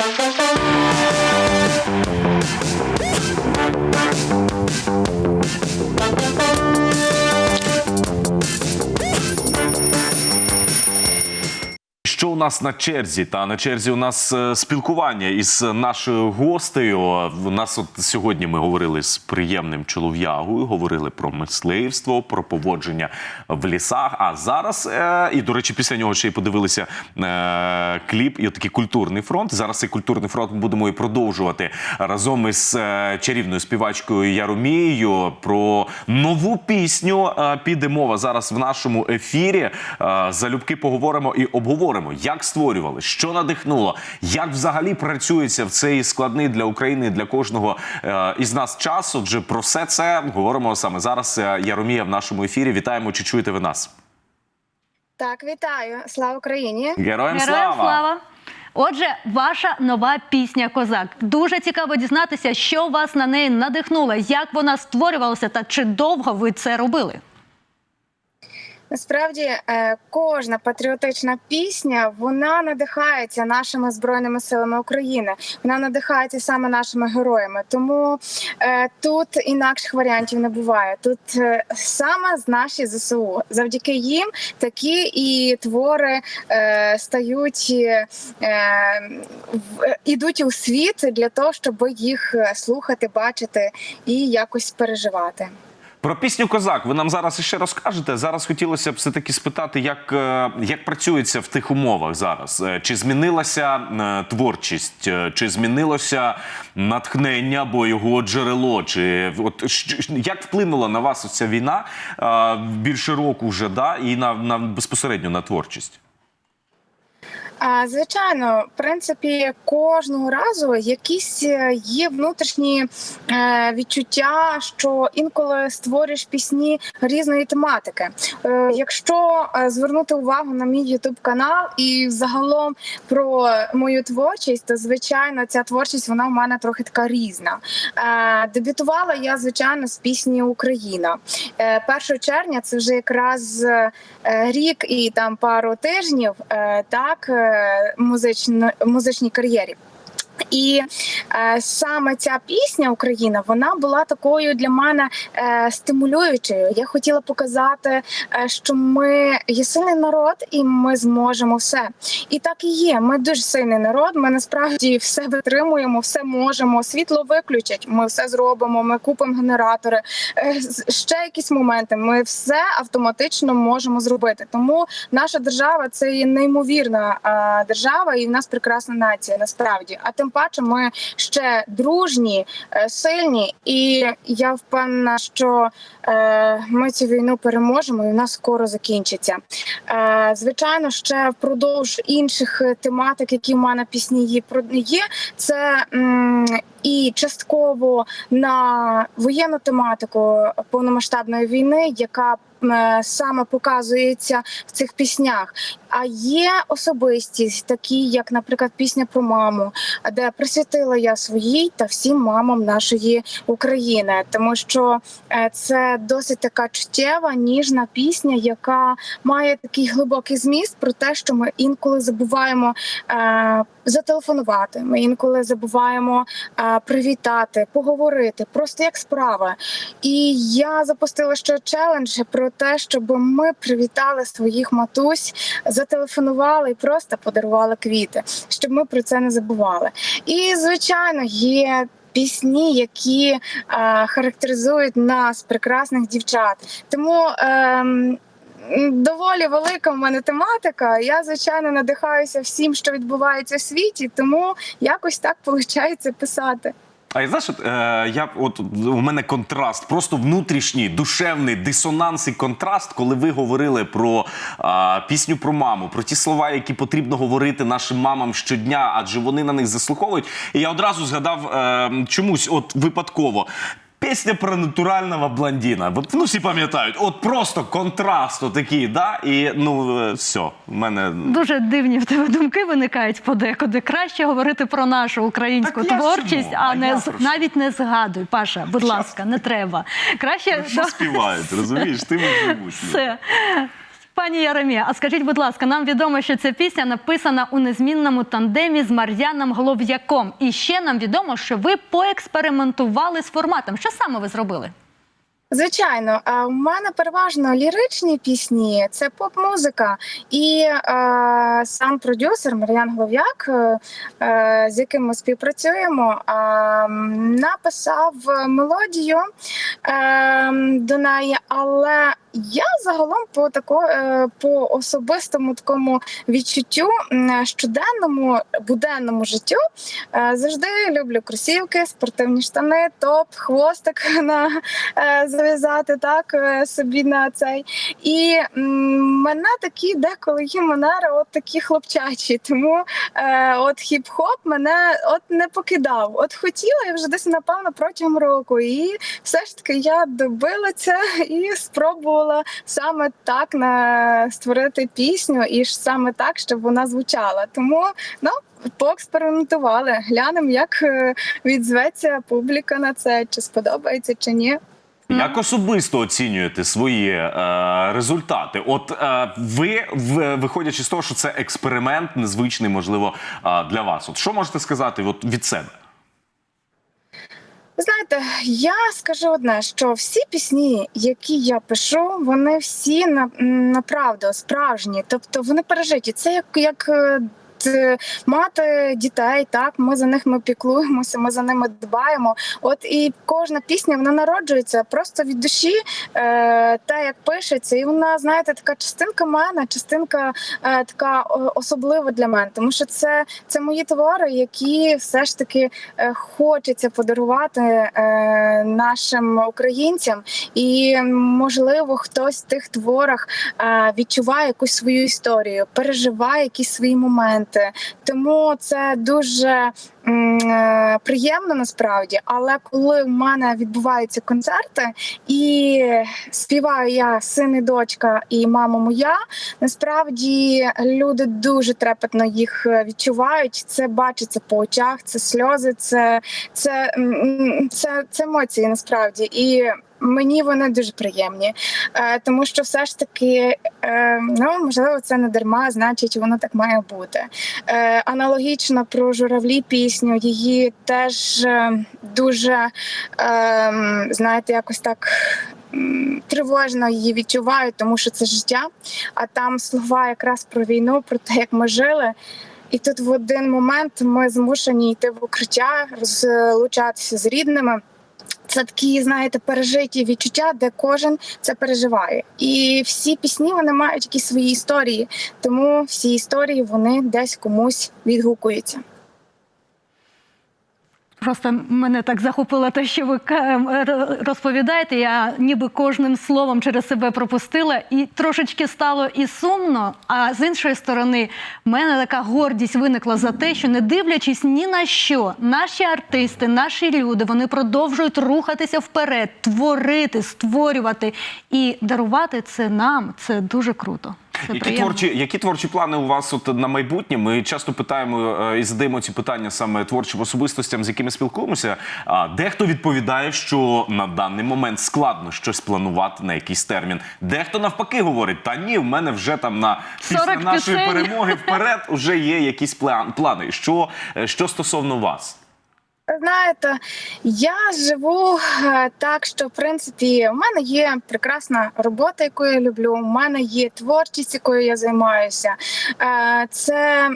Thank you. Нас на черзі? Та на черзі у нас е, спілкування із нашою гостею. У нас от сьогодні ми говорили з приємним чолов'ягою, говорили про мисливство, про поводження в лісах. А зараз, е, і до речі, після нього ще й подивилися е, кліп і такий культурний фронт. Зараз цей культурний фронт будемо і продовжувати разом із чарівною співачкою Яромією про нову пісню. Піде мова зараз в нашому ефірі. Залюбки поговоримо і обговоримо, як створювали, що надихнуло, як взагалі працюється в цей складний для України для кожного е, із нас час. Отже, про все це говоримо саме зараз. Е, Яромія в нашому ефірі. Вітаємо, чи чуєте ви нас? Так, вітаю! Слава Україні! Героям, Героям слава! Отже, ваша нова пісня Козак. Дуже цікаво дізнатися, що вас на неї надихнуло, як вона створювалася та чи довго ви це робили. Насправді е, кожна патріотична пісня вона надихається нашими збройними силами України. Вона надихається саме нашими героями. Тому е, тут інакших варіантів не буває. Тут е, саме з наші ЗСУ. Завдяки їм такі і твори стають ідуть у світ для того, щоб їх слухати, бачити і якось переживати. Про пісню Козак ви нам зараз іще розкажете. Зараз хотілося б все таки спитати, як, е, як працюється в тих умовах зараз. Е, Чи змінилася е, творчість, чи змінилося натхнення або його джерело? Чи от як вплинула на вас ця війна більше року вже да і на, на безпосередньо на творчість? Звичайно, в принципі, кожного разу якісь е, є внутрішні е, відчуття, що інколи створюєш пісні різної тематики. Е, якщо звернути увагу на мій Ютуб канал і загалом про мою творчість, то звичайно ця творчість вона в мене трохи така різна. Дебютувала я звичайно з пісні Україна. Е, 1 червня це вже якраз рік і там пару тижнів, так е, музичній кар'єрі. І е, саме ця пісня Україна вона була такою для мене е, стимулюючою. Я хотіла показати, е, що ми є сильний народ, і ми зможемо все. І так і є. Ми дуже сильний народ. Ми насправді все витримуємо, все можемо. Світло виключать. Ми все зробимо. Ми купимо генератори. Е, ще якісь моменти. Ми все автоматично можемо зробити. Тому наша держава це є неймовірна е, держава, і в нас прекрасна нація. Насправді, а тим паче, ми ще дружні, е, сильні, і я впевнена, що е, ми цю війну переможемо, і вона скоро закінчиться. Е, звичайно, ще впродовж інших тематик, які в мене пісні є, це і частково на воєнну тематику повномасштабної війни, яка саме показується в цих піснях. А є особистість, такі як, наприклад, пісня про маму, де присвятила я своїй та всім мамам нашої України, тому що е, це досить така чуттєва, ніжна пісня, яка має такий глибокий зміст про те, що ми інколи забуваємо е, зателефонувати. Ми інколи забуваємо е, привітати, поговорити, просто як справа. І я запустила ще челендж про те, щоб ми привітали своїх матусь, зателефонували і просто подарували квіти, щоб ми про це не забували. І звичайно, є. Пісні, які е, характеризують нас, прекрасних дівчат, тому м, доволі велика в мене тематика. Я звичайно надихаюся всім, що відбувається в світі, тому якось так виходить писати. А я знаєш, от, е, я от у мене контраст, просто внутрішній, душевний дисонанс і контраст, коли ви говорили про е, пісню про маму, про ті слова, які потрібно говорити нашим мамам щодня, адже вони на них заслуховують. І я одразу згадав е, чомусь, от випадково. Пісня про натурального блондіна. Ну, всі пам'ятають, от просто контраст отакий, да? І ну все, в мене Дуже дивні в тебе думки виникають подекуди. Краще говорити про нашу українську Так творчість, а А не з- навіть не згадуй. Паша, будь ласка, не треба. Краще що співають, розумієш? Ти все. Пані Яремія, а скажіть, будь ласка, нам відомо, що ця пісня написана у незмінному тандемі з Мар'яном Голов'яком. І ще нам відомо, що ви поекспериментували з форматом. Що саме ви зробили? Звичайно, у мене переважно ліричні пісні, це поп-музика. І е, сам продюсер Мар'ян Голов'як, е, е, з яким ми співпрацюємо, е, написав мелодію е, до неї, але я загалом по тако, е, по особистому такому відчуттю щоденному буденному життю е, завжди люблю кросівки, спортивні штани, топ, хвостик на е, зав'язати так собі на цей. І мене такі деколи є манери, от такі хлопчачі. Тому от хіп-хоп мене от не покидав. От хотіла я вже десь напевно протягом року. І все ж таки я добила це і спробувала саме так на створити пісню, і саме так, щоб вона звучала. Тому ну. Поекспериментували, глянемо, як е, відзветься публіка на це, чи сподобається, чи ні. Як особисто оцінюєте свої е, результати? От е, ви, виходячи з того, що це експеримент незвичний, можливо, е, для вас. От що можете сказати от, від себе? Знаєте, я скажу одне, що всі пісні, які я пишу, вони всі на, направду справжні, тобто вони пережиті. Це як, як е, мати дітей, так ми за них ми піклуємося, ми за ними дбаємо. От і кожна пісня вона народжується просто від душі, е, те, як пишеться, і вона, знаєте, така частинка мене, частинка е, така особлива для мене, тому що це, це мої твори, які все ж таки е, хочеться подарувати е, нашим українцям, і можливо, хтось в тих творах е, відчуває якусь свою історію, переживає якісь свої моменти. Тому це дуже е, приємно насправді. Але коли в мене відбуваються концерти і співаю я син і дочка і мама моя, насправді люди дуже трепетно їх е, відчувають. Це бачиться по очах, це сльози, це, це, це, це емоції насправді. І мені вони дуже приємні, е, тому що все ж таки, е, ну можливо, це не дарма, значить, воно так має бути. Е, аналогічно про журавлі пісню, її теж дуже знаєте, якось так. Тривожно її відчуваю, тому що це життя. А там слова якраз про війну, про те, як ми жили. І тут в один момент ми змушені йти в укриття, розлучатися з рідними. Це такі, знаєте, пережиті відчуття, де кожен це переживає. І всі пісні вони мають якісь свої історії, тому всі історії вони десь комусь відгукуються. Просто мене так захопило те, що ви ка- розповідаєте. Я ніби кожним словом через себе пропустила, і трошечки стало і сумно. А з іншої сторони, в мене така гордість виникла за те, що не дивлячись ні на що, наші артисти, наші люди, вони продовжують рухатися вперед, творити, створювати і дарувати це нам. Це дуже круто. Які приємно. творчі, які творчі плани у вас от на майбутнє? Ми часто питаємо е, і задаємо ці питання саме творчим особистостям, з якими спілкуємося. А дехто відповідає, що на даний момент складно щось планувати на якийсь термін. Дехто навпаки говорить: та ні, в мене вже там на після нашої пісень. перемоги вперед вже є якісь план- плани. Що, е, що стосовно вас? Знаєте, я живу е, так, що в принципі в мене є прекрасна робота, яку я люблю. У мене є творчість, якою я займаюся. Е, Це,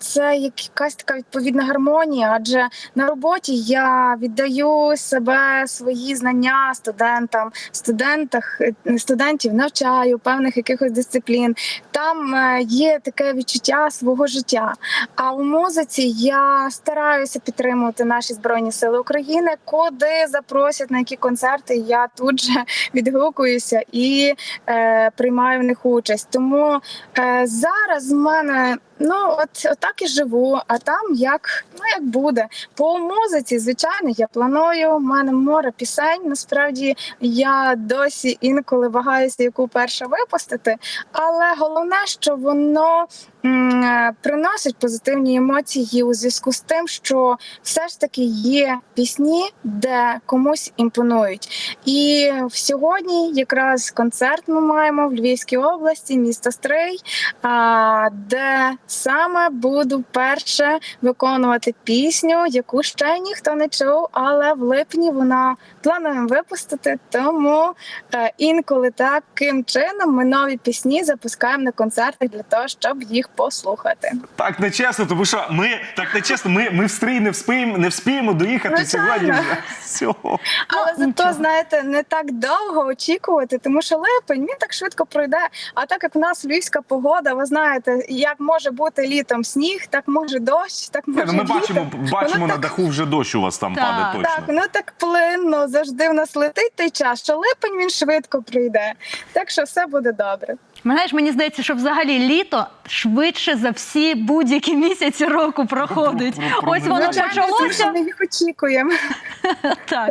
це якась така відповідна гармонія, адже на роботі я віддаю себе, свої знання студентам, студентах, е, студентів навчаю певних якихось дисциплін. Там є таке відчуття свого життя. А у музиці я стараюся підтримувати наші збройні сили України, куди запросять на які концерти. Я тут же відгукуюся і е, приймаю в них участь. Тому е, зараз в мене ну от отак і живу. А там як ну як буде. По музиці, звичайно, я планую. У мене море пісень. Насправді я досі інколи вагаюся, яку перше випустити. Але головне, що воно м, приносить позитивні емоції у зв'язку з тим, що все ж таки є пісні, де комусь імпонують. І сьогодні якраз концерт ми маємо в Львівській області, місто Стрий, а, де саме буду перше виконувати пісню, яку ще ніхто не чув, але в липні вона плануємо випустити. Тому е, інколи таким чином ми нові пісні запускаємо на концертах для того, щоб їх послухати. Так нечесно, тому що ми так нечесно, ми, ми в стрій не вспіємо, не вспіємо доїхати Звичайно. сьогодні. Вже. Всього. Але Ну, зато, знаєте, не так довго очікувати, тому що липень він так швидко пройде. А так як в нас львівська погода, ви знаєте, як може бути літом сніг, так може дощ, так Ні, може ну, ми вітер. бачимо, бачимо Воно на так- даху вже дощ у вас там Так. падає точно. Так, ну так плинно завжди в нас летить той час, що липень він швидко прийде. Так що все буде добре. Знаєш, мені здається, що взагалі літо швидше за всі будь-які місяці року проходить. Про- про- Ось воно почалося. Ми їх очікуємо. Так.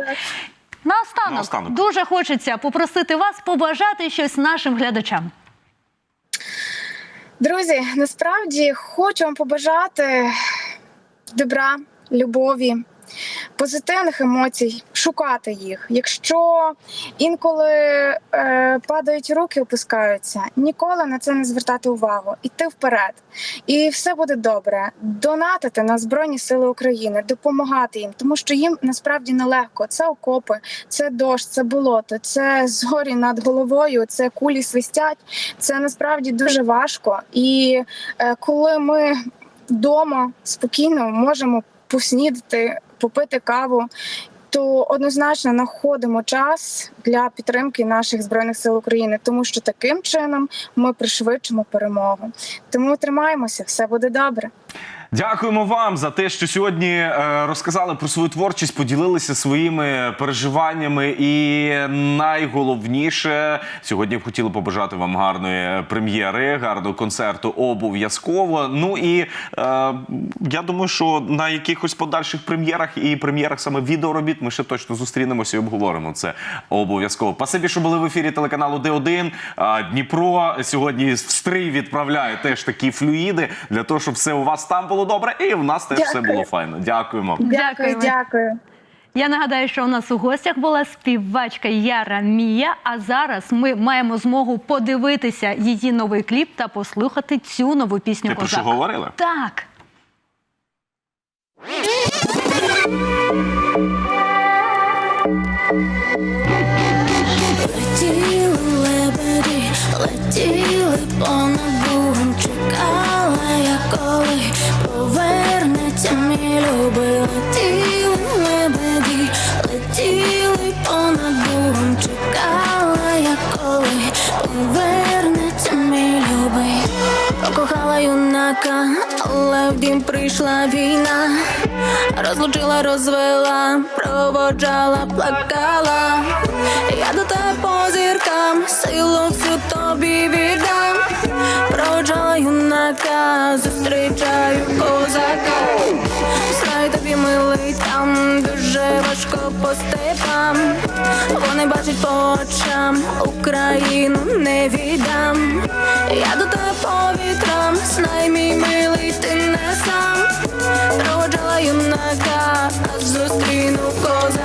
Наостанок, Наостанок. дуже хочеться попросити вас побажати щось нашим глядачам. Друзі, насправді хочу вам побажати добра, любові, позитивних емоцій, шукати їх. Якщо інколи е, падають руки, опускаються, ніколи на це не звертати увагу, іти вперед, і все буде добре. Донатити на Збройні Сили України, допомагати їм, тому що їм насправді нелегко. Це окопи, це дощ, це болото, це згорі над головою, це кулі свистять. Це насправді дуже важко. І е, коли ми вдома спокійно можемо поснідати, попити каву. То однозначно знаходимо час для підтримки наших збройних сил України, тому що таким чином ми пришвидшимо перемогу. Тому тримаємося, все буде добре. Дякуємо вам за те, що сьогодні е, розказали про свою творчість, поділилися своїми переживаннями. І найголовніше сьогодні б хотіли побажати вам гарної прем'єри, гарного концерту обов'язково. Ну і е, я думаю, що на якихось подальших прем'єрах і прем'єрах саме відеоробіт ми ще точно зустрінемося і обговоримо це обов'язково. Спасибі, що були в ефірі телеканалу Д1. Дніпро сьогодні в стрий відправляє теж такі флюїди для того, щоб все у вас там було добре, і в нас теж все було файно. Дякуємо. Дякую, дякую. Я нагадаю, що у нас у гостях була співачка Яра Мія. А зараз ми маємо змогу подивитися її новий кліп та послухати цю нову пісню Ти про що «Козак». говорили? Так. Летіли лебеді, летіли понад Богом, чекала я коли юнака, але в дім прийшла війна, розлучила, розвела, проводжала, плакала. Я до тебе по зіркам, силу всю тобі віддам. проводжаю юнака, зустрічаю козака. Тобі милий там, дуже важко по степам. Вони бачать по очам, Україну не віддам. Я до тебе по вітрам, знай мій милий, ти не сам. Проводжала юнака, а зустріну козака.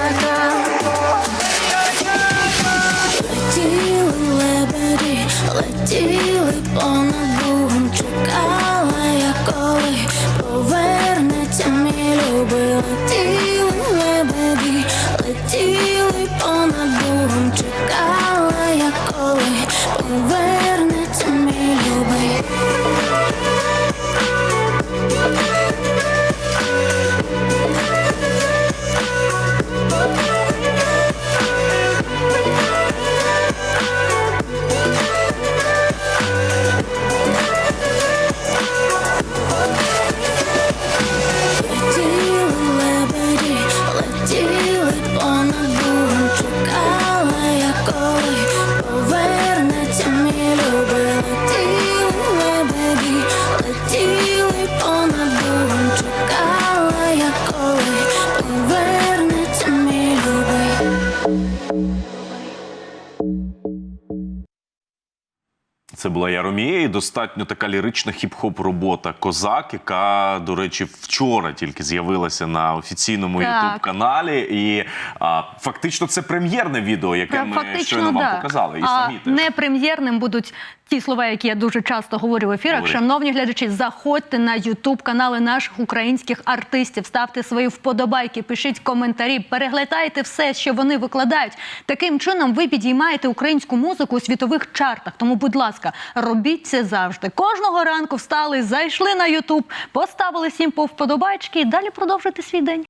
Це була Яроміє, і достатньо така лірична хіп-хоп робота Козак, яка, до речі, вчора тільки з'явилася на офіційному ютуб каналі. І а, фактично це прем'єрне відео, яке ми щойно вам показали. І а самі теж. не прем'єрним будуть ті слова, які я дуже часто говорю в ефірах. Говори. Шановні глядачі, заходьте на Ютуб канали наших українських артистів, ставте свої вподобайки, пишіть коментарі, переглядайте все, що вони викладають. Таким чином ви підіймаєте українську музику у світових чартах. Тому, будь ласка, робіть це завжди. Кожного ранку встали, зайшли на Ютуб, поставили сім по вподобайки і далі продовжуйте свій день.